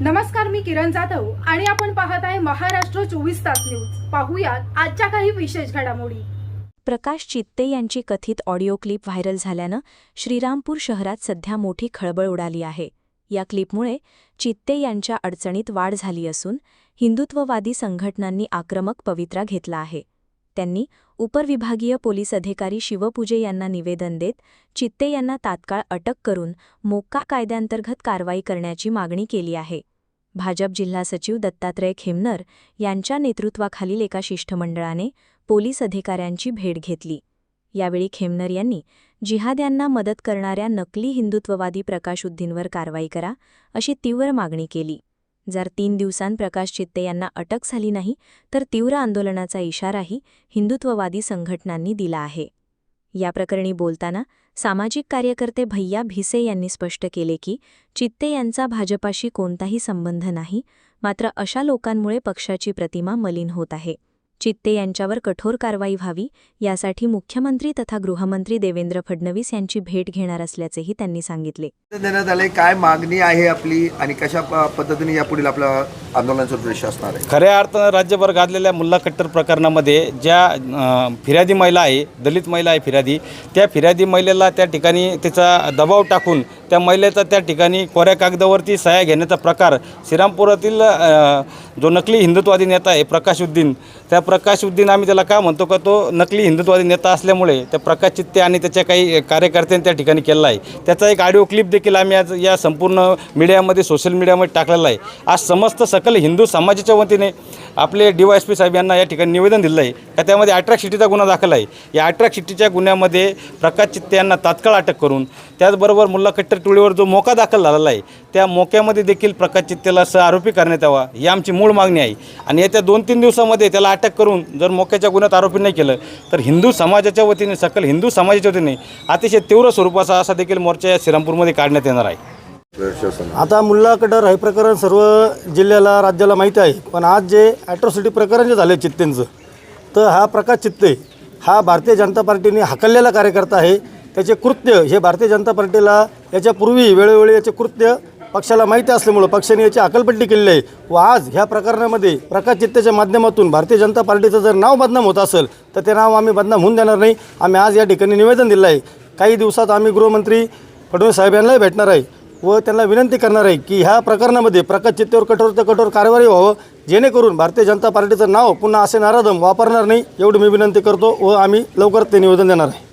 नमस्कार मी किरण जाधव आणि आपण पाहत आहे महाराष्ट्र चोवीस तास न्यूज. पाहूयात आजच्या काही विशेष घडामोडी. प्रकाश चित्ते यांची कथित ऑडिओ क्लिप व्हायरल झाल्यानं श्रीरामपूर शहरात सध्या मोठी खळबळ उडाली आहे. या क्लिपमुळे चित्ते यांच्या अडचणीत वाढ झाली असून हिंदुत्ववादी संघटनांनी आक्रमक पवित्रा घेतला आहे. त्यांनी उपविभागीय पोलीस अधिकारी शिवपूजे यांना निवेदन देत चित्ते यांना तात्काळ अटक करून मोक्का कायद्यांतर्गत कारवाई करण्याची मागणी केली आहे. भाजप जिल्हा सचिव दत्तात्रय खेमनर यांच्या नेतृत्वाखालील एका शिष्टमंडळाने पोलीस अधिकाऱ्यांची भेट घेतली. यावेळी खेमनर यांनी जिहाद्यांना मदत करणाऱ्या नकली हिंदुत्ववादी प्रकाशुद्धींवर कारवाई करा अशी तीव्र मागणी केली. जर तीन दिवसांत प्रकाश चित्ते यांना अटक झाली नाही तर तीव्र आंदोलनाचा इशाराही हिंदुत्ववादी संघटनांनी दिला आहे. या प्रकरणी बोलताना सामाजिक कार्यकर्ते भैया भिसे यांनी स्पष्ट केले की चित्ते यांचा भाजपाशी कोणताही संबंध नाही मात्र अशा लोकांमुळे पक्षाची प्रतिमा मलिन होत आहे. चित्ते यांच्यावर कठोर कारवाई व्हावी यासाठी मुख्यमंत्री तथा गृहमंत्री देवेंद्र फडणवीस यांची भेट घेणार असल्याचेही त्यांनी सांगितले. देण्यात आले काय मागणी आहे आपली आणि कशा पद्धतीने यापुढील आपला आंदोलनाचं उद्देश असणार आहे. खऱ्या अर्थानं राज्यभर गाजलेल्या मुल्ला कट्टर प्रकरणामध्ये ज्या फिर्यादी महिला आहे दलित महिला आहे फिर्यादी त्या फिर्यादी महिलेला त्या ठिकाणी तिचा दबाव टाकून त्या महिलेचा त्या ठिकाणी कोऱ्या कागदावरती सह्या घेण्याचा प्रकार श्रीरामपुरातील जो नकली हिंदुत्ववादी नेता आहे प्रकाशउद्दीन त्या प्रकाशउद्दीन आम्ही त्याला का म्हणतो का तो नकली हिंदुत्ववादी नेता असल्यामुळे त्या प्रकाश चित्ते आणि त्याच्या काही कार्यकर्त्यांनी त्या ठिकाणी केलेला आहे. त्याचा एक ऑडिओ क्लिप देखील आम्ही आज या संपूर्ण मीडियामध्ये सोशल मीडियामध्ये टाकलेला आहे. आज समस्त सक सकल हिंदू समाजाच्या वतीने आपले डी वाय एस पी साहेब यांना या ठिकाणी निवेदन दिलं आहे. का त्यामध्ये अट्रॅक्सिटीचा गुन्हा दाखल आहे. या अट्रॅक्सिटीच्या गुन्ह्यामध्ये प्रकाश चित्ते यांना तात्काळ अटक करून त्याचबरोबर मुल्ला कट्टर टोळीवर जो मोका दाखल झालेला आहे त्या मोक्यामध्ये देखील प्रकाश चित्तेला सह आरोपी करण्यात यावा ही आमची मूळ मागणी आहे. आणि येत्या दोन तीन दिवसामध्ये त्याला अटक करून जर मोक्याच्या गुन्ह्यात आरोपी नाही केलं तर हिंदू समाजाच्या वतीने सकल हिंदू समाजाच्या वतीने अतिशय तीव्र स्वरूपाचा असा देखील मोर्चा या श्रीरामपूरमध्ये काढण्यात येणार आहे. आता मुल्ला कटर हे प्रकरण सर्व जिल्ह्याला राज्याला माहिती आहे. पण आज जे ॲट्रॉसिटी प्रकरण जे झाले चित्तेंचं तर हा प्रकाश चित्ते हा भारतीय जनता पार्टीने हाकललेला कार्यकर्ता आहे. त्याचे कृत्य हे भारतीय जनता पार्टीला याच्यापूर्वी वेळोवेळी याचे कृत्य पक्षाला माहिती असल्यामुळं पक्षाने याची अकलपट्टी केलेली आहे. व आज ह्या प्रकरणामध्ये प्रकाश चित्तेच्या माध्यमातून भारतीय जनता पार्टीचं जर नाव बदनाम होत असेल तर ते नाव आम्ही बदनाम होऊन देणार नाही. आम्ही आज या ठिकाणी निवेदन दिलं आहे. काही दिवसात आम्ही गृहमंत्री फडणवीस साहेब यांनाही भेटणार आहे. व त्यांना विनंती करणार आहे की ह्या प्रकरणामध्ये प्रकाश चित्तेवर कठोर ते कठोर कारवाई व्हावं जेणेकरून भारतीय जनता पार्टीचं नाव पुन्हा असे नारादम वापरणार नाही एवढी मी विनंती करतो व आम्ही लवकरच ते निवेदन देणार आहे.